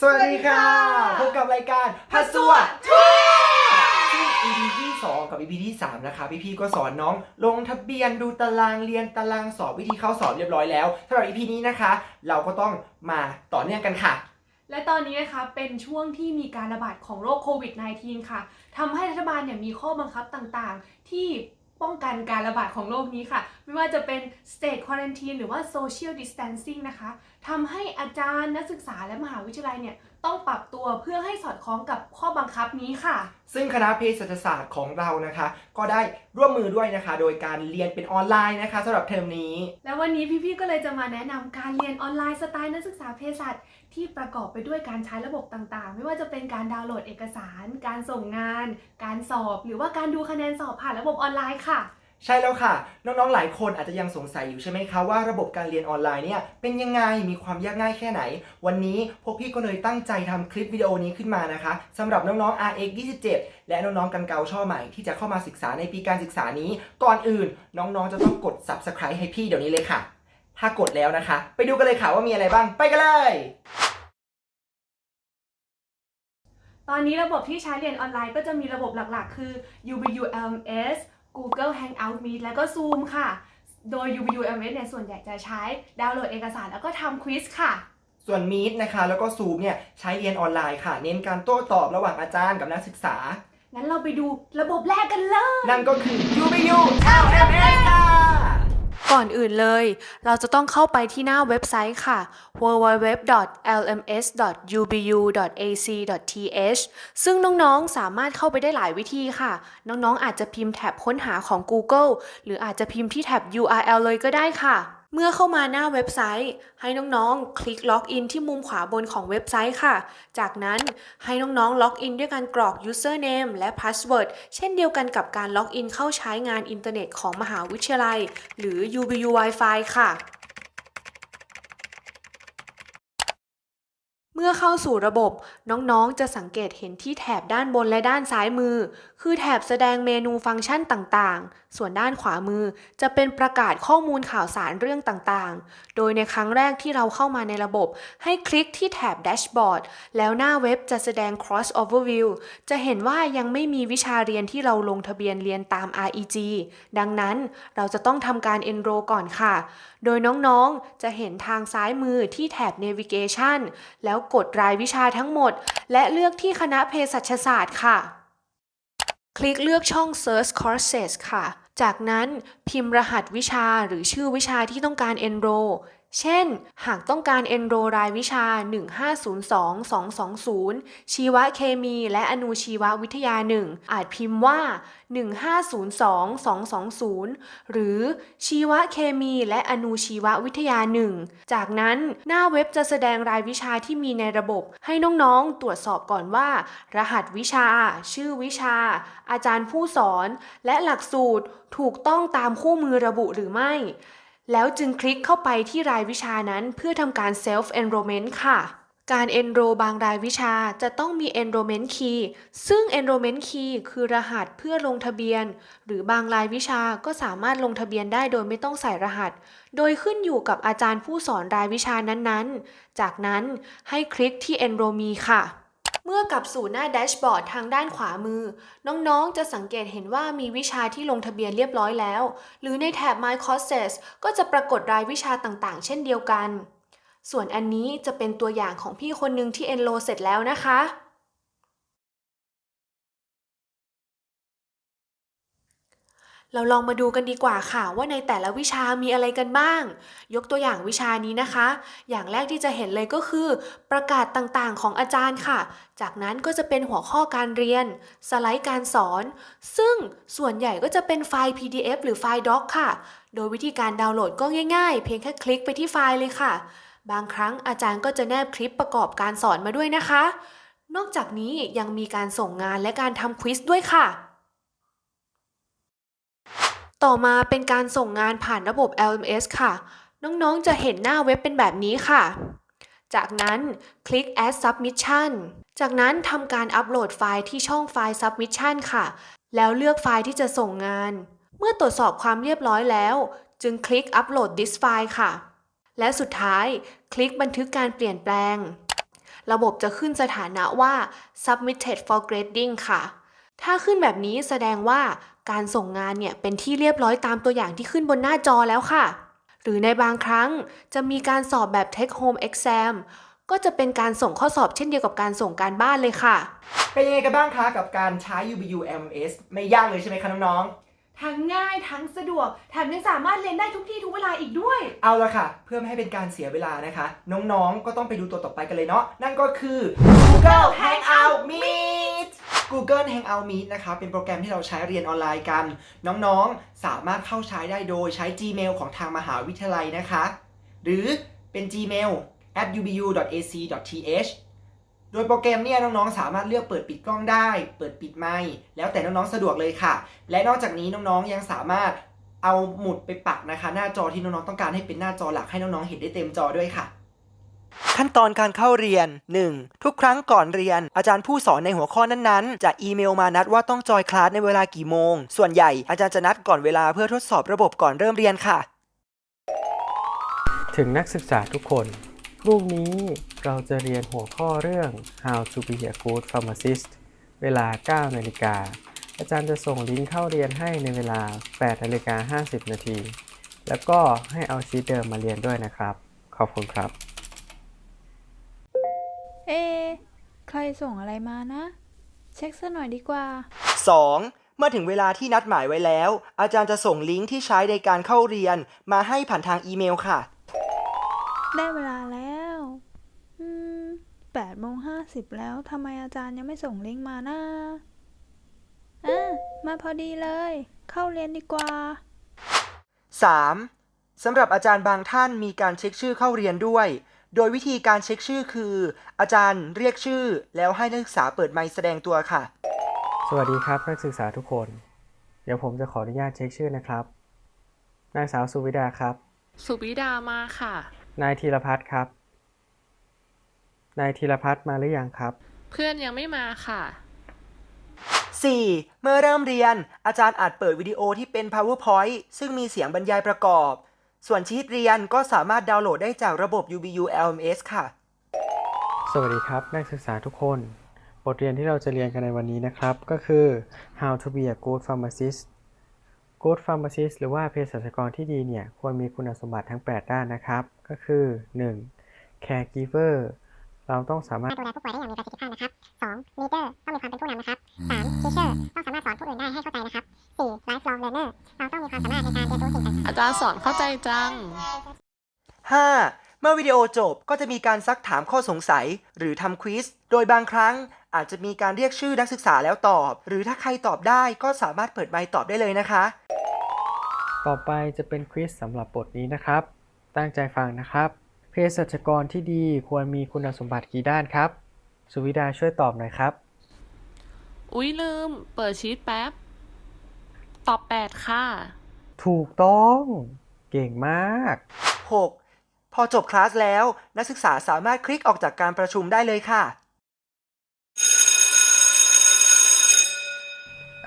สวัสดีค่ะ พบกับรายการพัสวดทั่วซึ่ง EP ที่ 2 กับ EP ที่ 3 นะคะ พี่ๆก็สอนน้องลงทะเบียนดูตารางเรียนตารางสอบวิธีเข้าสอบเรียบร้อยแล้วสำหรับ EP นี้นะคะ เราก็ต้องมาต่อเนื่องกันค่ะ และตอนนี้นะคะเป็นช่วงที่มีการระบาดของโรคโควิด -19 ค่ะทำให้รัฐบาลเนี่ยมีข้อบังคับต่างๆ ที่ ป้องกันการระบาดของโรคนี้ค่ะ ไม่ว่าจะเป็น state quarantine หรือว่า social distancing นะคะทำให้อาจารย์นักศึกษาและมหาวิทยาลัยเนี่ย ต้องปรับตัวเพื่อให้สอดคล้องกับข้อบังคับนี้ค่ะ ซึ่งคณะเภสัชศาสตร์ของเรานะคะ ก็ได้ร่วมมือด้วยนะคะ โดยการเรียนเป็นออนไลน์นะคะสำหรับเทอมนี้ แล้ววันนี้พี่ๆก็เลยจะมาแนะนำการเรียนออนไลน์สไตล์นักศึกษาเภสัชที่ประกอบไปด้วยการใช้ระบบต่างๆ ไม่ว่าจะเป็นการดาวน์โหลดเอกสาร การส่งงาน การสอบ หรือว่าการดูคะแนนสอบผ่านระบบออนไลน์ค่ะ ใช่แล้วค่ะ น้องๆ หลายคนอาจจะยังสงสัยอยู่ใช่ไหมคะว่าระบบการเรียนออนไลน์เนี่ยเป็นยังไงมีความยากง่ายแค่ไหน วันนี้พวกพี่ก็เลยตั้งใจทำคลิปวิดีโอนี้ขึ้นมานะคะสำหรับน้องๆ RX 27และน้องๆ กันเกาช่อใหม่ที่จะเข้ามาศึกษาในปีการศึกษานี้ ก่อนอื่น น้องๆ จะต้องกด subscribe ให้พี่เดี๋ยวนี้เลยค่ะ ถ้ากดแล้วนะคะ ไปดูกันเลยค่ะว่ามีอะไรบ้างไปกันเลยตอนนี้ระบบที่ใช้เรียนออนไลน์ก็จะมีระบบหลักๆ คือ UBU LMS Google Hangout Meet และก็ Zoom ค่ะ โดย UBU LMS เนี่ยส่วนใหญ่จะใช้ดาวน์โหลดเอกสารแล้วก็ทำควิสค่ะ ส่วน Meet นะคะ แล้วก็ Zoom เนี่ยใช้เรียนออนไลน์ค่ะ เน้นการโต้ตอบระหว่างอาจารย์กับนักศึกษา งั้นเราไปดูระบบแรกกันเลย นั่นก็คือ UBU LMS ค่ะ ก่อนอื่นเลย เราจะต้องเข้าไปที่หน้าเว็บไซต์ค่ะ www.lms.ubu.ac.th ซึ่งน้องๆ สามารถเข้าไปได้หลายวิธีค่ะ น้องๆ อาจจะพิมพ์แท็บค้นหาของ Google หรืออาจจะพิมพ์ที่แท็บ URL เลยก็ได้ค่ะ เมื่อเข้ามาหน้าเว็บไซต์ ให้น้องๆ คลิกล็อกอินที่มุมขวาบนของเว็บไซต์ค่ะ จากนั้นให้น้องๆ ล็อกอินด้วยการกรอก username และ password เช่นเดียวกันกับการล็อกอินเข้าใช้งานอินเทอร์เน็ตของมหาวิทยาลัย หรือ UBU Wi-Fi ค่ะ เมื่อเข้าสู่ระบบน้องๆ จะสังเกตเห็นที่แถบด้านบนและด้านซ้ายมือ คือแถบแสดงเมนูฟังก์ชันต่างๆ ส่วนด้านขวามือจะเป็นประกาศข้อมูลข่าวสารเรื่องต่างๆ โดยในครั้งแรกที่เราเข้ามาในระบบ ให้คลิกที่แถบแดชบอร์ดแล้วหน้าเว็บจะแสดง cross overview จะเห็นว่ายังไม่มีวิชาเรียนที่เราลงทะเบียนเรียนตาม REG ดังนั้นเราจะต้องทำการ enroll ก่อนค่ะ โดยน้องๆ จะเห็นทางซ้ายมือที่แถบ navigation แล้วกดรายวิชาทั้งหมด และเลือกที่คณะเภสัชศาสตร์ค่ะ คลิกเลือกช่อง search courses ค่ะ จากนั้นพิมพ์รหัสวิชาหรือชื่อวิชาที่ต้องการ enroll เช่น หากต้องการ enrol รายวิชา 1502220 ชีวเคมีและอนุชีววิทยา 1 อาจพิมพ์ว่า 1502220 หรือชีวเคมีและอนุชีววิทยา 1 จากนั้นหน้าเว็บจะแสดงรายวิชาที่มีในระบบ ให้น้องๆ ตรวจสอบก่อนว่า รหัสวิชา ชื่อวิชา อาจารย์ผู้สอน และหลักสูตรถูกต้องตามคู่มือระบุหรือไม่ แล้วจึงคลิกเข้าไปที่รายวิชานั้นเพื่อทำการ self enrollment ค่ะ การ enroll บางรายวิชาจะต้องมี enrollment key ซึ่ง enrollment key คือรหัสเพื่อลงทะเบียน หรือบางรายวิชาก็สามารถลงทะเบียนได้โดยไม่ต้องใส่รหัส โดยขึ้นอยู่กับอาจารย์ผู้สอนรายวิชานั้นๆ จากนั้นให้คลิกที่ enroll me ค่ะ เมื่อกลับสู่หน้าแดชบอร์ดทางด้านขวามือ น้องๆ จะสังเกตเห็นว่ามีวิชาที่ลงทะเบียนเรียบร้อยแล้ว หรือในแถบ My Courses ก็จะปรากฏรายวิชาต่างๆ เช่นเดียวกัน ส่วนอันนี้จะเป็นตัวอย่างของพี่คนหนึ่งที่ enroll เสร็จแล้วนะคะ เราลองมาดูกันดีกว่าค่ะว่าในแต่ละวิชามีอะไรกันบ้าง ยกตัวอย่างวิชานี้นะคะ อย่างแรกที่จะเห็นเลยก็คือ ประกาศต่างๆของอาจารย์ค่ะ จากนั้นก็จะเป็นหัวข้อการเรียน สไลด์การสอน ซึ่งส่วนใหญ่ก็จะเป็นไฟล์ PDF หรือไฟล์ doc ค่ะ โดยวิธีการดาวน์โหลดก็ง่ายๆ เพียงแค่คลิกไปที่ไฟล์เลยค่ะ บางครั้งอาจารย์ก็จะแนบคลิปประกอบการสอนมาด้วยนะคะ นอกจากนี้ยังมีการส่งงานและการทำควิสด้วยค่ะ ต่อมาเป็นการส่งงานผ่านระบบ LMS ค่ะ น้องๆ จะเห็นหน้าเว็บเป็นแบบนี้ค่ะ จากนั้นคลิก add submission จากนั้นทำการอัปโหลดไฟล์ที่ช่องไฟล์ submission ค่ะ แล้วเลือกไฟล์ที่จะส่งงาน เมื่อตรวจสอบความเรียบร้อยแล้ว จึงคลิก upload this file ค่ะ และสุดท้ายคลิกบันทึกการเปลี่ยนแปลง ระบบจะขึ้นสถานะว่า submitted for grading ค่ะ ถ้าขึ้นแบบนี้แสดงว่า การส่งงานเนี่ยเป็นที่เรียบร้อยตามตัวอย่างที่ขึ้นบนหน้าจอแล้วค่ะ หรือในบางครั้งจะมีการสอบแบบ take home exam ก็จะเป็นการส่งข้อสอบเช่นเดียวกับการส่งการบ้านเลยค่ะ เป็นยังไงกันบ้างคะกับการใช้ UBU MS ไม่ยากเลยใช่ไหมคะน้อง ทั้งง่ายทั้งสะดวกแถมยังสามารถเรียนได้ทุกที่ทุกเวลาอีกด้วย เอาละค่ะ เพื่อไม่ให้เป็นการเสียเวลานะคะ น้องๆ ก็ต้องไปดูตัวต่อไปกันเลยเนาะ นั่นก็คือ Google Hangout Meet Google Hangout Meet นะคะ เป็นโปรแกรมที่เราใช้เรียนออนไลน์กัน น้องๆ สามารถเข้าใช้ได้โดยใช้ Gmail ของทางมหาวิทยาลัยนะคะ หรือเป็น Gmail at ubu.ac.th ดยโปรแกรมเนี่ยน้องๆ สามารถเลือกเปิดปิดกล้องได้ เปิดปิดไมค์แล้วแต่น้องๆ สะดวกเลยค่ะ และนอกจากนี้น้องๆ ยังสามารถเอาหมุดไปปักนะคะ หน้าจอที่น้องๆ ต้องการให้เป็นหน้าจอหลักให้น้องๆ เห็นได้เต็มจอด้วยค่ะขั้นตอนการเข้าเรียน 1. ทุกครั้งก่อนเรียน อาจารย์ผู้สอนในหัวข้อนั้นๆ จะอีเมลมานัดว่าต้องจอยคลาสในเวลากี่โมง ส่วนใหญ่อาจารย์จะนัดก่อนเวลาเพื่อทดสอบระบบก่อนเริ่มเรียนค่ะ ถึงนักศึกษาทุกคน พรุ่งนี้เราจะเรียนหัวข้อเรื่อง How to be a good pharmacist เวลา 9 นาฬิกา อาจารย์จะส่งลิงก์เข้าเรียนให้ในเวลา 8 นาฬิกา 50 นาที แล้วก็ให้เอาชีตเดิมมาเรียนด้วยนะครับ ขอบคุณครับ เอะใครส่งอะไรมานะ เช็คซะหน่อยดีกว่า 2. เมื่อถึงเวลาที่นัดหมายไว้แล้ว อาจารย์จะส่งลิงก์ที่ใช้ในการเข้าเรียน มาให้ผ่านทางอีเมลค่ะ ได้เวลาแล้ว แปดโมงห้าสิบแล้วทำไมอาจารย์ยังไม่ส่งลิงก์มานะอะมาพอดีเลย เข้าเรียนดีกว่า 3. สำหรับอาจารย์บางท่านมีการเช็คชื่อเข้าเรียนด้วย โดยวิธีการเช็คชื่อคือ อาจารย์เรียกชื่อ แล้วให้นักศึกษาเปิดไมค์แสดงตัวค่ะ สวัสดีครับนักศึกษาทุกคน เดี๋ยวผมจะขออนุญาตเช็คชื่อนะครับ นางสาวสุวิดาครับ สุวิดามาค่ะ นายธีรพัฒน์ครับ นายธีรพัฒน์มาหรือยังครับ เพื่อนยังไม่มาค่ะ 4. เมื่อเริ่มเรียน อาจารย์อาจเปิดวิดีโอที่เป็น PowerPoint ซึ่งมีเสียงบรรยายประกอบ ส่วนชีตเรียนก็สามารถดาวน์โหลดได้จากระบบ UBU LMS ค่ะ สวัสดีครับ นักศึกษาทุกคน บทเรียนที่เราจะเรียนกันในวันนี้นะครับ ก็คือ how to be a good pharmacist good pharmacist หรือว่าเภสัชกรที่ดีเนี่ย ควรมีคุณสมบัติทั้ง 8 ด้านนะครับ ก็คือ 1. caregiver เราต้องสามารถดูแลผู้ป่วยได้อย่างมีประสิทธิภาพนะครับ 2. leader ต้องมีความเป็นผู้นำนะครับ 3. teacher ต้องสามารถสอนผู้อื่นได้ให้เข้าใจนะครับ 4. lifelong learner เราต้องมีความสามารถในการเรียนรู้สิ่งต่างๆอาจารย์สอนเข้าใจจัง 5. เมื่อวิดีโอจบก็จะมีการซักถามข้อสงสัย หรือทำควิสโดยบางครั้งอาจจะมีการเรียกชื่อนักศึกษาแล้วตอบ หรือถ้าใครตอบได้ก็สามารถเปิดไมค์ตอบได้เลยนะคะ ต่อไปจะเป็นควิสสำหรับบทนี้นะครับ ตั้งใจฟังนะครับ เภสัชกรที่ดีควรมีคุณสมบัติกี่ด้านครับ สุวิดาช่วยตอบหน่อยครับ อุ๊ย ลืม เปิดชีตแป๊บ ตอบ 8 ค่ะ ถูกต้อง เก่งมาก 6. พอจบคลาสแล้ว นักศึกษาสามารถคลิกออกจากการประชุมได้เลยค่ะ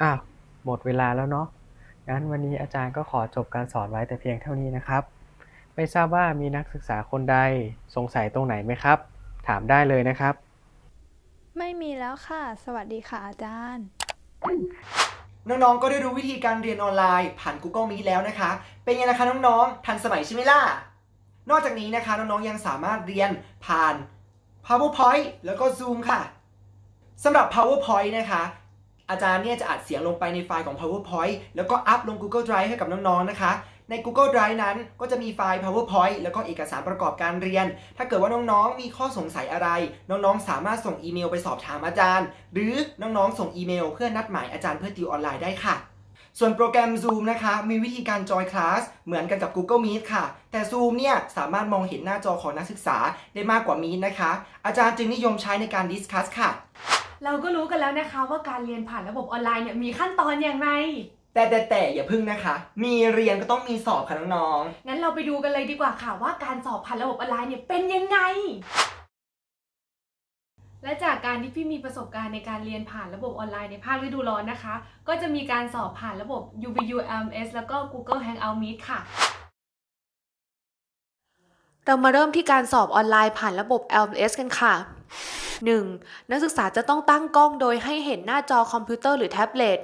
อ้าว หมดเวลาแล้วเนาะ งั้นวันนี้อาจารย์ก็ขอจบการสอนไว้แต่เพียงเท่านี้นะครับ ไม่ทราบว่ามีนักศึกษาคนใดสงสัยตรงไหนไหมครับ ถามได้เลยนะครับ ไม่มีแล้วค่ะ สวัสดีค่ะอาจารย์ น้องๆ ก็ได้รู้วิธีการเรียนออนไลน์ผ่าน Google Meet แล้วนะคะ เป็นไงนะคะน้องๆ ทันสมัยใช่ไหมล่ะ นอกจากนี้นะคะน้องๆ ยังสามารถเรียนผ่าน PowerPoint แล้วก็ Zoom ค่ะสำหรับ PowerPoint นะคะอาจารย์เนี่ยจะอัดเสียงลงไปในไฟล์ของ PowerPoint แล้วก็อัพลง Google Drive ให้กับน้องๆ นะคะ ใน Google Drive นั้นก็จะมีไฟล์ PowerPoint แล้วก็เอกสารประกอบการเรียน ถ้าเกิดว่าน้องๆ มีข้อสงสัยอะไร น้องๆ สามารถส่งอีเมลไปสอบถามอาจารย์ หรือน้องๆ ส่งอีเมลเพื่อนัดหมายอาจารย์เพื่อติวออนไลน์ได้ค่ะ ส่วนโปรแกรม Zoom นะคะ มีวิธีการจอยคลาสเหมือนกันกับ Google Meet ค่ะ แต่ Zoom เนี่ยสามารถมองเห็นหน้าจอของนักศึกษาได้มากกว่า Meet นะคะ อาจารย์จึงนิยมใช้ในการดิสคัสค่ะ เราก็รู้กันแล้วนะคะว่าการเรียนผ่านระบบออนไลน์เนี่ยมีขั้นตอนอย่างไร แต่แต่แต่อย่าพึ่งนะคะ มีเรียนก็ต้องมีสอบค่ะน้องๆงั้นเราไปดูกันเลยดีกว่าค่ะว่าการสอบผ่านระบบออนไลน์เนี่ยเป็นยังไง และจากการที่พี่มีประสบการณ์ในการเรียนผ่านระบบออนไลน์ในภาคฤดูร้อนนะคะ ก็จะมีการสอบผ่านระบบ UBU LMS แล้วก็ Google Hangout Meet ค่ะ เรามาเริ่มที่การสอบออนไลน์ผ่านระบบ LMS กันค่ะ 1. นักศึกษาจะต้องตั้งกล้องโดยให้เห็นหน้าจอคอมพิวเตอร์หรือแท็บเล็ต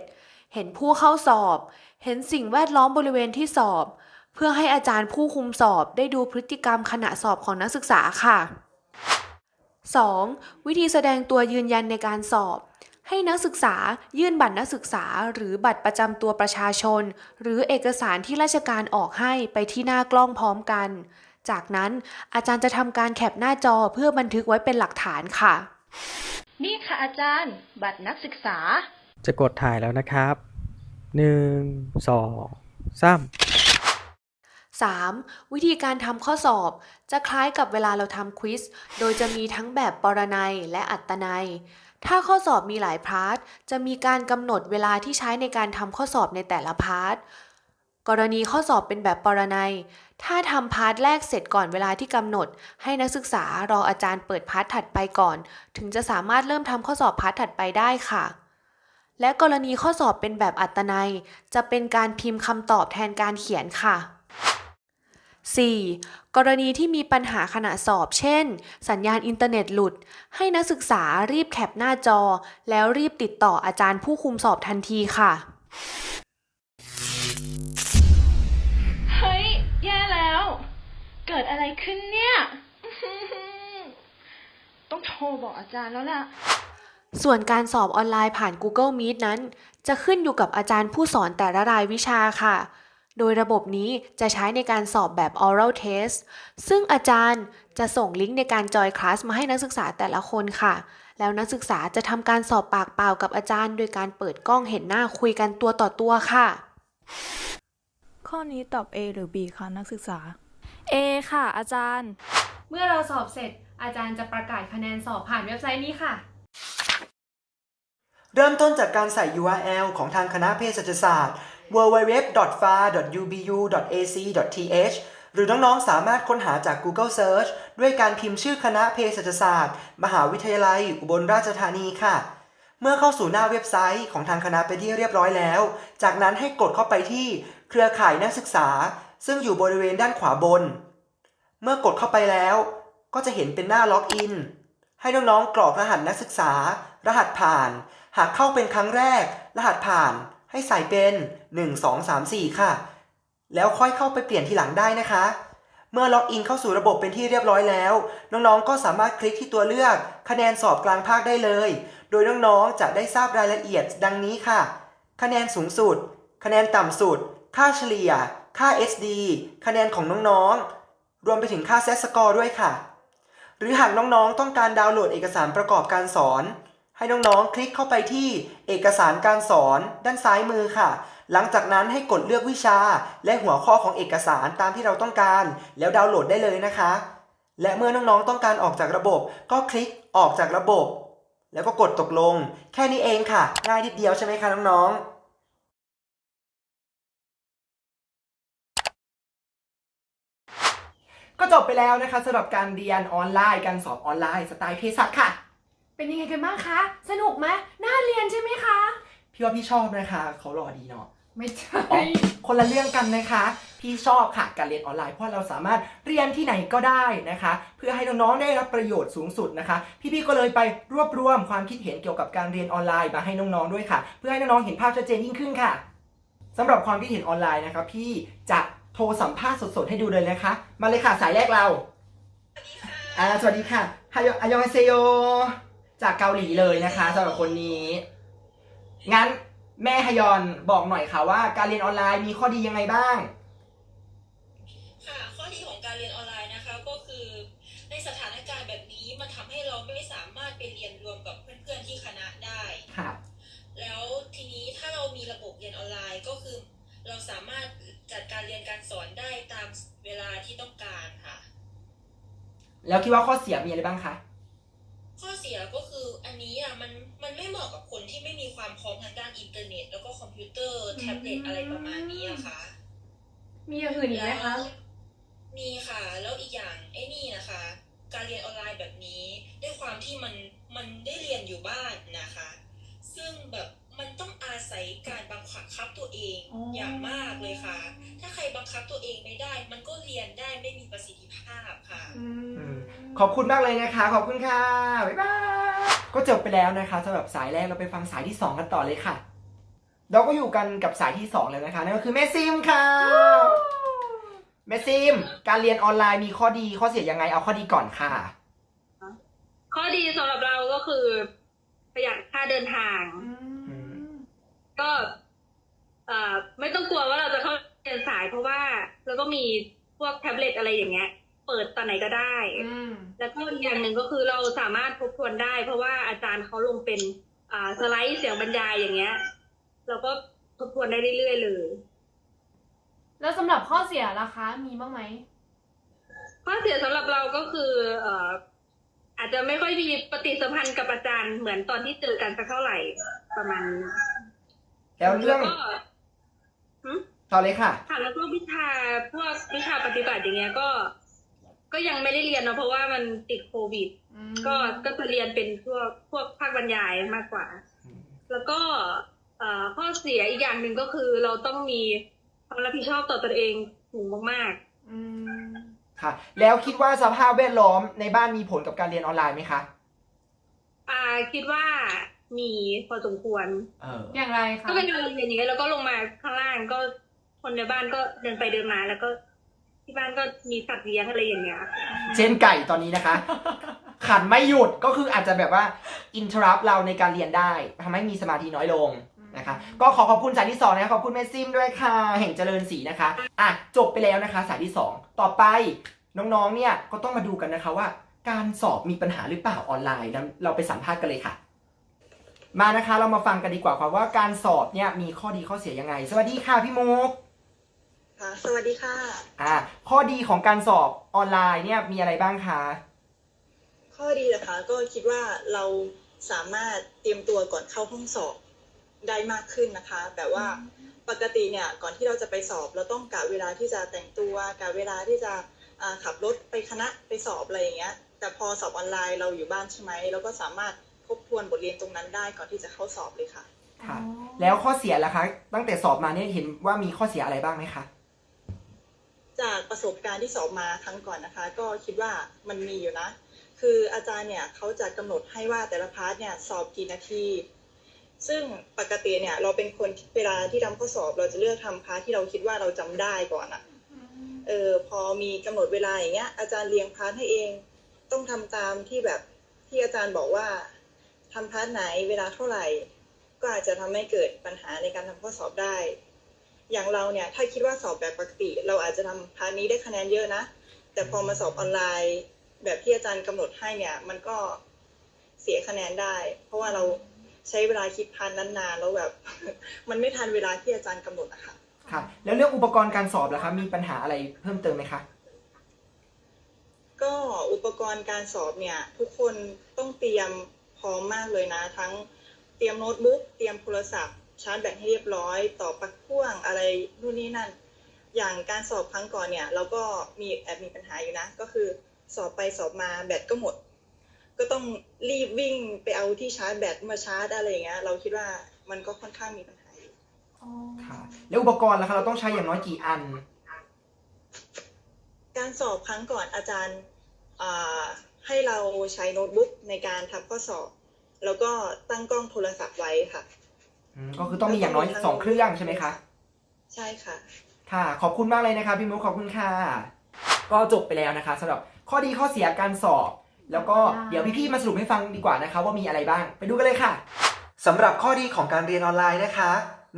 เห็นผู้เข้าสอบ เห็นสิ่งแวดล้อมบริเวณที่สอบ เพื่อให้อาจารย์ผู้คุมสอบได้ดูพฤติกรรมขณะสอบของนักศึกษาค่ะ 2. วิธีแสดงตัวยืนยันในการสอบ ให้นักศึกษายื่นบัตรนักศึกษา หรือบัตรประจำตัวประชาชน หรือเอกสารที่ราชการออกให้ไปที่หน้ากล้องพร้อมกัน จากนั้นอาจารย์จะทำการแคปหน้าจอเพื่อบันทึกไว้เป็นหลักฐานค่ะ นี่ค่ะอาจารย์ บัตรนักศึกษา จะกดถ่ายแล้วนะครับ 1 2 3 3. วิธีการทำข้อสอบ จะคล้ายกับเวลาเราทำควิส โดยจะมีทั้งแบบปรนัยและอัตนัย ถ้าข้อสอบมีหลายพาร์ท จะมีการกำหนดเวลาที่ใช้ในการทำข้อสอบในแต่ละพาร์ทกรณีข้อสอบเป็นแบบปรนัย ถ้าทำพาร์ทแรกเสร็จก่อนเวลาที่กำหนด ให้นักศึกษารออาจารย์เปิดพาร์ทถัดไปก่อน ถึงจะสามารถเริ่มทำข้อสอบพาร์ทถัดไปได้ค่ะ และกรณีข้อสอบเป็นแบบอัตนัย จะเป็นการพิมพ์คำตอบแทนการเขียนค่ะ 4. กรณีที่มีปัญหาขณะสอบ เช่น สัญญาณอินเทอร์เน็ตหลุด ให้นักศึกษารีบแคปหน้าจอ แล้วรีบติดต่ออาจารย์ผู้คุมสอบทันทีค่ะ เฮ้ย แย่แล้ว เกิดอะไรขึ้นเนี่ย ต้องโทรบอกอาจารย์แล้วล่ะ ส่วนการสอบออนไลน์ผ่าน Google Meet นั้น จะขึ้นอยู่กับอาจารย์ผู้สอนแต่ละรายวิชาค่ะ โดยระบบนี้จะใช้ในการสอบแบบ oral test ซึ่งอาจารย์จะส่งลิงก์ในการจอยคลาสมาให้นักศึกษาแต่ละคนค่ะ แล้วนักศึกษาจะทำการสอบปากเปล่ากับอาจารย์ โดยการเปิดกล้องเห็นหน้าคุยกันตัวต่อตัวค่ะ ข้อนี้ตอบ A หรือ B คะนักศึกษาเอค่ะ อาจารย์ เมื่อเราสอบเสร็จอาจารย์จะประกาศคะแนนสอบผ่านเว็บไซต์นี้ค่ะ เริ่มต้นจากการใส่ URL ของทางคณะเภสัชศาสตร์ www.fa.ubu.ac.th หรือน้องๆ สามารถค้นหาจาก Google Search ด้วยการพิมพ์ชื่อคณะเภสัชศาสตร์ มหาวิทยาลัย อุบลราชธานีค่ะ เมื่อเข้าสู่หน้าเว็บไซต์ของทางคณะเป็นที่เรียบร้อยแล้ว จากนั้นให้กดเข้าไปที่เครือข่ายนักศึกษา ซึ่งอยู่บริเวณด้านขวาบน เมื่อกดเข้าไปแล้ว ก็จะเห็นเป็นหน้าล็อกอิน ให้น้องๆ กรอกรหัสนักศึกษา รหัสผ่าน หากเข้าเป็นครั้งแรก รหัสผ่านให้ใส่เป็น 1 2 3 4 ค่ะ แล้วค่อยเข้าไปเปลี่ยนทีหลังได้นะคะ เมื่อล็อกอินเข้าสู่ระบบเป็นที่เรียบร้อยแล้ว น้องๆ ก็สามารถคลิกที่ตัวเลือกคะแนนสอบกลางภาคได้เลย โดยน้องๆ จะได้ทราบรายละเอียดดังนี้ค่ะ คะแนนสูงสุด คะแนนต่ำสุด ค่าเฉลี่ย ค่า SD คะแนนของน้องๆ รวมไปถึงค่าเซตสกอร์ด้วยค่ะ หรือหากน้องๆ ต้องการดาวน์โหลดเอกสารประกอบการสอน ให้น้องๆ คลิกเข้าไปที่เอกสารการสอนด้านซ้ายมือค่ะ หลังจากนั้นให้กดเลือกวิชา และหัวข้อของเอกสารตามที่เราต้องการ แล้วดาวน์โหลดได้เลยนะคะ และเมื่อน้องๆ ต้องการออกจากระบบ ก็คลิกออกจากระบบ แล้วก็กดตกลง แค่นี้เองค่ะ ง่ายนิดเดียวใช่ไหมคะน้องๆก็จบไปแล้วนะคะสำหรับการเรียนออนไลน์ การสอบออนไลน์สไตล์เภสัชค่ะ เป็นยังไงกันบ้างคะ สนุกไหมน่าเรียนใช่ไหมคะ พี่ว่าพี่ชอบนะคะเขาหล่อดีเนาะ ไม่ใช่ อ๋อ คนละเรื่องกันนะคะ พี่ชอบค่ะการเรียนออนไลน์เพราะเราสามารถเรียนที่ไหนก็ได้นะคะ เพื่อให้น้องๆได้รับประโยชน์สูงสุดนะคะ พี่ๆก็เลยไปรวบรวมความคิดเห็นเกี่ยวกับการเรียนออนไลน์มาให้น้องๆด้วยค่ะ เพื่อให้น้องๆเห็นภาพชัดเจนยิ่งขึ้นค่ะสำหรับความคิดเห็นออนไลน์นะคะพี่จะโทรสัมภาษณ์สดๆให้ดูเลยนะคะ มาเลยค่ะสายแรกเราอ่าสวัสดีค่ะฮายอายองฮาเซโย จากเกาหลีเลยนะคะสำหรับคนนี้ งั้นแม่ฮยอนบอกหน่อยค่ะว่า การเรียนออนไลน์มีข้อดียังไงบ้าง ค่ะ ข้อดีของการเรียนออนไลน์นะคะก็คือในสถานการณ์แบบนี้มันทำให้เราไม่สามารถไปเรียนรวมกับเพื่อนๆที่คณะได้ครับแล้วทีนี้ถ้าเรามีระบบเรียนออนไลน์ก็คือ เราสามารถจัดการเรียนการสอนได้ตามเวลาที่ต้องการค่ะ แล้วคิดว่าข้อเสียมีอะไรบ้างคะ ข้อเสียก็คืออันนี้อะมันมันไม่เหมาะกับคนที่ไม่มีความพร้อมทางด้านอินเทอร์เน็ต แล้วก็คอมพิวเตอร์ แท็บเล็ตอะไรประมาณนี้อะค่ะ มีอย่างอื่นอีกไหมคะ มีค่ะ แล้วอีกอย่างไอ้นี่นะคะ การเรียนออนไลน์แบบนี้ ด้วยความที่มันมันได้เรียนอยู่บ้านนะคะ ซึ่งแบบ มันต้องอาศัยการบังคับตัวเองอ๋อออย่างมากเลยค่ะ ถ้าใครบังคับตัวเองไม่ได้ มันก็เรียนได้ไม่มีประสิทธิภาพค่ะ ขอบคุณมากเลยนะคะ ขอบคุณค่ะ บ๊ายบาย ก็จบไปแล้วนะคะสำหรับสายแรกเราไปฟังสายที่ 2 กันต่อเลยค่ะ เราก็อยู่กันกับสายที่ 2 แล้วนะคะนั่นก็คือแม่ซิมค่ะแม่ซิม การเรียนออนไลน์มีข้อดีข้อเสียยังไงเอาข้อดีก่อนค่ะ ข้อดีสำหรับเราก็คือ ประหยัดค่าเดินทาง ก็เอ่อไม่ต้องกลัวว่าเราจะเข้าเรียนสายเพราะว่าเราก็มีพวกแท็บเล็ตอะไรอย่างเงี้ย เปิดตอนไหนก็ได้แล้วก็อีกอย่างหนึ่งก็คือเราสามารถทบทวนได้ เพราะว่าอาจารย์เขาลงเป็นอ่าสไลด์เสียงบรรยายอย่างเงี้ย เราก็ทบทวนได้เรื่อยๆเลย แล้วสำหรับข้อเสียล่ะคะ มีบ้างไหมข้อเสียสำหรับเราก็คือเอ่ออาจจะไม่ค่อยมีปฏิสัมพันธ์กับอาจารย์เหมือนตอนที่เจอกันสักเท่าไหร่ประมาณนี้ แล้วเรื่องก็หึต่อเลยค่ะ ค่ะแล้วก็วิชาพวกวิชาปฏิบัติอย่างเงี้ยก็ ก็ยังไม่ได้เรียนเนาะเพราะว่ามันติดโควิดก็ก็จะเรียนเป็นพวกพวกภาคบรรยายมากกว่า แล้วก็เอ่อข้อเสียอีกอย่างหนึ่งก็คือเราต้องมีความรับผิดชอบต่อตนเองสูงมากค่ะ แล้วคิดว่าสภาพแวดล้อมในบ้านมีผลกับการเรียนออนไลน์ไหมคะ ๆอ่าคิดว่า มีพอสมควร เอออย่างไรคะ ก็เป็นการเรียนอย่างเงี้ยแล้วก็ลงมาข้างล่างก็คนในบ้านก็เดินไปเดินมาแล้วก็ ที่บ้านก็มีสัตว์เลี้ยงอะไรอย่างเงี้ย เช่นไก่ตอนนี้นะคะ ขันไม่หยุดก็คืออาจจะแบบว่าอินทรัพเราในการเรียนได้ทำให้มีสมาธิน้อยลงนะคะ ก็ขอขอบคุณสายที่สองนะคะขอบคุณแม่ซิมด้วยค่ะ แห่งเจริญศรีนะคะอะจบไปแล้วนะคะ สายที่สองต่อไปน้องๆเนี่ยก็ต้องมาดูกันนะคะว่า การสอบมีปัญหาหรือเปล่าออนไลน์นั้นเราไปสัมภาษณ์กันเลยค่ะ มานะคะเรามาฟังกันดีกว่าค่ะว่าการสอบเนี่ยมีข้อดีข้อเสียยังไง สวัสดีค่ะพี่มุกค่ะสวัสดีค่ะอ่าข้อดีของการสอบออนไลน์เนี่ยมีอะไรบ้างคะข้อดีนะคะก็คิดว่าเราสามารถเตรียมตัวก่อนเข้าห้องสอบได้มากขึ้นนะคะ แบบว่าปกติเนี่ยก่อนที่เราจะไปสอบ เราต้องกะเวลาที่จะแต่งตัวกะเวลาที่จะอ่าขับรถไปคณะไปสอบอะไรอย่างเงี้ยแต่พอสอบออนไลน์เราอยู่บ้านใช่ไหมเราก็สามารถท บทวนบทเรียนตรงนั้นได้ก่อนที่จะเข้าสอบเลยค่ะ ค่ะ แล้วข้อเสียล่ะคะ ตั้งแต่สอบมาเนี่ยเห็นว่ามีข้อเสียอะไรบ้างไหมคะ จากประสบการณ์ที่สอบมาครั้งก่อนนะคะ ก็คิดว่ามันมีอยู่นะ คืออาจารย์เนี่ยเขาจะกำหนดให้ว่าแต่ละพาร์ทเนี่ยสอบกี่นาที ซึ่งปกติเนี่ยเราเป็นคนเวลาที่ทำข้อสอบ เราจะเลือกทำพาร์ทที่เราคิดว่าเราจำได้ก่อนอะเออพอมีกำหนดเวลาอย่างเงี้ยอาจารย์เรียงพาร์ทให้เอง ต้องทำตามที่แบบที่อาจารย์บอกว่า ทำพาร์ทไหนเวลาเท่าไหร่ ก็อาจจะทำให้เกิดปัญหาในการทำข้อสอบได้ อย่างเราเนี่ยถ้าคิดว่าสอบแบบปกติ เราอาจจะทำพาร์ทนี้ได้คะแนนเยอะนะ แต่พอมาสอบออนไลน์ แบบที่อาจารย์กำหนดให้เนี่ย มันก็เสียคะแนนได้ เพราะว่าเราใช้เวลาคิดพาร์ทนั้นนานแล้วแบบ มันไม่ทันเวลาที่อาจารย์กำหนดอะค่ะค่ะแล้วเรื่องอุปกรณ์การสอบล่ะคะ มีปัญหาอะไรเพิ่มเติมไหมคะ ก็อุปกรณ์การสอบเนี่ย ทุกคนต้องเตรียม พร้อมมากเลยนะ ทั้งเตรียมโน้ตบุ๊กเตรียมโทรศัพท์ชาร์จแบตให้เรียบร้อย ต่อปลั๊กพ่วงอะไรนู่นนี่นั่น อย่างการสอบครั้งก่อนเนี่ย เราก็มีแอบมีปัญหาอยู่นะ ก็คือสอบไปสอบมาแบตก็หมด ก็ต้องรีบวิ่งไปเอาที่ชาร์จแบตมาชาร์จอะไรอย่างเงี้ยเราคิดว่ามันก็ค่อนข้างมีปัญหาอยู่ค่ะ แล้วอุปกรณ์ล่ะคะเราต้องใช้อย่างน้อยกี่อัน การสอบครั้งก่อนอาจารย์อ่า ให้เราใช้โน้ตบุ๊กในการทำข้อสอบ แล้วก็ตั้งกล้องโทรศัพท์ไว้ค่ะ อืมก็คือต้องมีอย่างน้อยสองเครื่องใช่ไหมคะ ใช่ค่ะ ค่ะ ขอบคุณมากเลยนะคะพี่มุกขอบคุณค่ะ ก็จบไปแล้วนะคะสำหรับข้อดีข้อเสียการสอบ แล้วก็เดี๋ยวพี่ๆมาสรุปให้ฟังดีกว่านะคะ ว่ามีอะไรบ้างไปดูกันเลยค่ะ สำหรับข้อดีของการเรียนออนไลน์นะคะ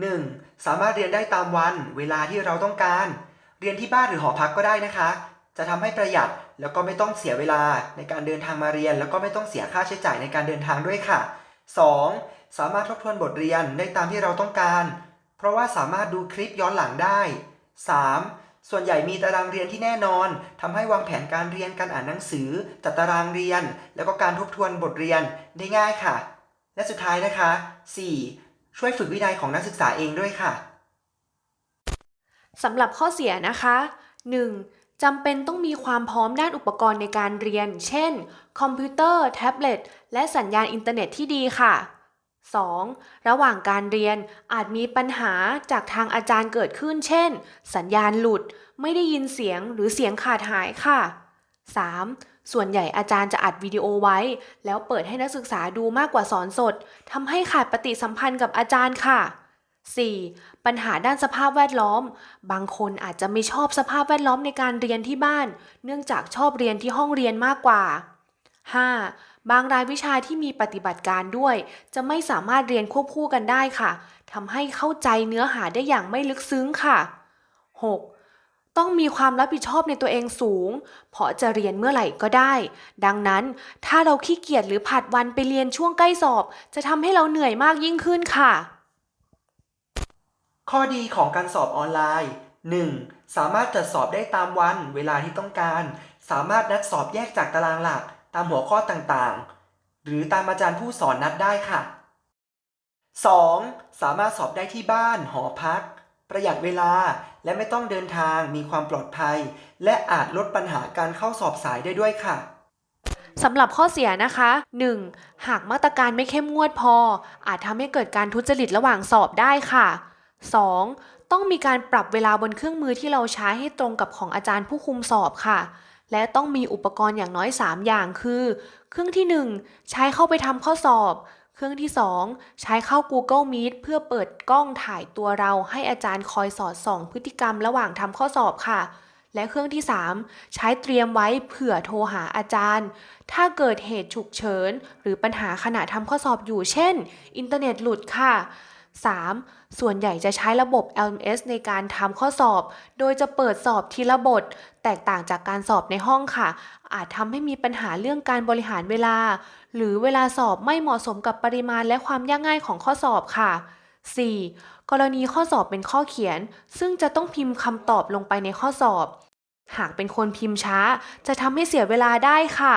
1. สามารถเรียนได้ตามวัน เวลาที่เราต้องการ เรียนที่บ้านหรือหอพักก็ได้นะคะ จะทำให้ประหยัดแล้วก็ไม่ต้องเสียเวลาในการเดินทางมาเรียน แล้วก็ไม่ต้องเสียค่าใช้จ่ายในการเดินทางด้วยค่ะ 2. สามารถทบทวนบทเรียนได้ตามที่เราต้องการ เพราะว่าสามารถดูคลิปย้อนหลังได้ 3. ส่วนใหญ่มีตารางเรียนที่แน่นอนทำให้วางแผนการเรียนการอ่านหนังสือ จัดตารางเรียน แล้วก็การทบทวนบทเรียนได้ง่ายค่ะ และสุดท้ายนะคะ 4. ช่วยฝึกวินัยของนักศึกษาเองด้วยค่ะสำหรับข้อเสียนะคะ 1. จำเป็นต้องมีความพร้อมด้านอุปกรณ์ในการเรียน เช่น คอมพิวเตอร์ แท็บเล็ต และสัญญาณอินเทอร์เน็ตที่ดีค่ะ 2. ระหว่างการเรียนอาจมีปัญหาจากทางอาจารย์เกิดขึ้น เช่น สัญญาณหลุด ไม่ได้ยินเสียงหรือเสียงขาดหายค่ะ 3. ส่วนใหญ่อาจารย์จะอัดวิดีโอไว้ แล้วเปิดให้นักศึกษาดูมากกว่าสอนสดทำให้ขาดปฏิสัมพันธ์กับอาจารย์ค่ะ 4. ปัญหาด้านสภาพแวดล้อม บางคนอาจจะไม่ชอบสภาพแวดล้อมในการเรียนที่บ้าน เนื่องจากชอบเรียนที่ห้องเรียนมากกว่า 5. บางรายวิชาที่มีปฏิบัติการด้วย จะไม่สามารถเรียนควบคู่กันได้ค่ะทำให้เข้าใจเนื้อหาได้อย่างไม่ลึกซึ้งค่ะ 6. ต้องมีความรับผิดชอบในตัวเองสูง เพราะจะเรียนเมื่อไหร่ก็ได้ ดังนั้นถ้าเราขี้เกียจหรือผัดวันไปเรียนช่วงใกล้สอบ จะทำให้เราเหนื่อยมากยิ่งขึ้นค่ะ ข้อดีของการสอบออนไลน์ 1. สามารถจัดสอบได้ตามวันเวลาที่ต้องการ สามารถนัดสอบแยกจากตารางหลัก ตามหัวข้อต่างๆ หรือตามอาจารย์ผู้สอนนัดได้ค่ะ 2. สามารถสอบได้ที่บ้านหอพัก ประหยัดเวลาและไม่ต้องเดินทางมีความปลอดภัย และอาจลดปัญหาการเข้าสอบสายได้ด้วยค่ะสำหรับข้อเสียนะคะ 1. หากมาตรการไม่เข้มงวดพอ อาจทำให้เกิดการทุจริตระหว่างสอบได้ค่ะ 2. ต้องมีการปรับเวลาบนเครื่องมือที่เราใช้ให้ตรงกับของอาจารย์ผู้คุมสอบค่ะ และต้องมีอุปกรณ์อย่างน้อย 3 อย่างคือ เครื่องที่ 1 ใช้เข้าไปทำข้อสอบ เครื่องที่ 2 ใช้เข้า Google Meet เพื่อเปิดกล้องถ่ายตัวเราให้อาจารย์คอยสอดส่อง พฤติกรรมระหว่างทำข้อสอบค่ะและเครื่องที่ 3 ใช้เตรียมไว้เผื่อโทรหาอาจารย์ ถ้าเกิดเหตุฉุกเฉิน หรือปัญหาขณะทำข้อสอบอยู่เช่น อินเทอร์เน็ตหลุดค่ะ 3. ส่วนใหญ่จะใช้ระบบ LMS ในการทำข้อสอบ โดยจะเปิดสอบทีละบท แตกต่างจากการสอบในห้องค่ะ อาจทำให้มีปัญหาเรื่องการบริหารเวลา หรือเวลาสอบไม่เหมาะสมกับปริมาณและความยากง่ายของข้อสอบค่ะ 4. กรณีข้อสอบเป็นข้อเขียน ซึ่งจะต้องพิมพ์คำตอบลงไปในข้อสอบ หากเป็นคนพิมพ์ช้า จะทำให้เสียเวลาได้ค่ะ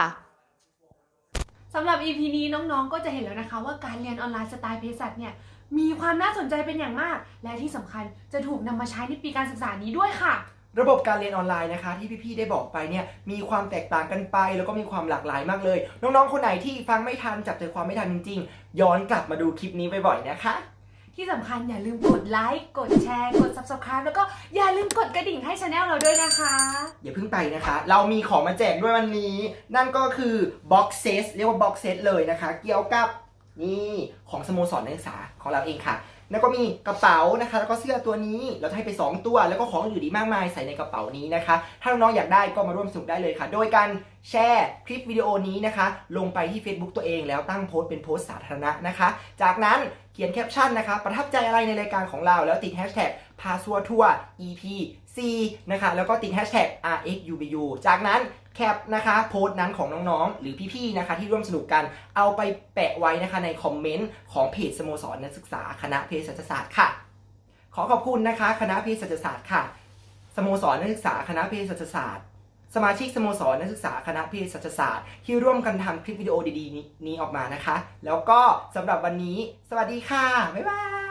สำหรับ EP นี้น้องๆ ก็จะเห็นแล้วนะคะว่าการเรียนออนไลน์สไตล์เภสัชเนี่ย มีความน่าสนใจเป็นอย่างมาก และที่สำคัญจะถูกนำมาใช้ในปีการศึกษานี้ด้วยค่ะ ระบบการเรียนออนไลน์นะคะที่พี่ๆได้บอกไปเนี่ยมีความแตกต่างกันไป แล้วก็มีความหลากหลายมากเลย น้องๆ คนไหนที่ฟังไม่ทันจับใจความไม่ทันจริงๆ ย้อนกลับมาดูคลิปนี้บ่อยๆนะคะ ที่สำคัญอย่าลืมกดไลค์กดแชร์กด Subscribe แล้วก็อย่าลืมกดกระดิ่งให้ช anel เราด้วยนะคะ อย่าเพิ่งไปนะคะ เรามีของมาแจกด้วยวันนี้ นั่นก็คือ box set เรียกว่า box set เลยนะคะ เกี่ยวกับ นี่ของสโมสรนักศึกษาของเราเองค่ะ แล้วก็มีกระเป๋านะคะ แล้วก็เสื้อตัวนี้เราจะให้ไป 2 ตัว แล้วก็ของอื่นอีกมากมายใส่ในกระเป๋านี้นะคะ ถ้าน้องๆอยากได้ก็มาร่วมสนุกได้เลยค่ะ โดยการแชร์คลิปวิดีโอนี้นะคะ ลงไปที่ Facebook ตัวเองแล้วตั้งโพสต์เป็นโพสต์สาธารณะนะคะ จากนั้นเขียนแคปชั่นนะคะ ประทับใจอะไรในรายการของเราแล้วติดแฮชแท็กพาซัวทัว EP C นะคะแล้วก็ติดแฮชแท็ก RXUBU จากนั้น แคปนะคะโพสต์นั้นของน้องๆ หรือพี่ๆนะคะที่ร่วมสนุกกันเอาไปแปะไว้นะคะในคอมเมนต์ของเพจสโมสรนักศึกษาคณะเภสัชศาสตร์ค่ะ ขอขอบคุณนะคะ คณะเภสัชศาสตร์ค่ะ สโมสรนักศึกษาคณะเภสัชศาสตร์ สมาชิกสโมสรนักศึกษาคณะเภสัชศาสตร์ ที่ร่วมกันทำคลิปวิดีโอดีๆนี้นี้ออกมานะคะ แล้วก็สำหรับวันนี้ สวัสดีค่ะบ๊ายบาย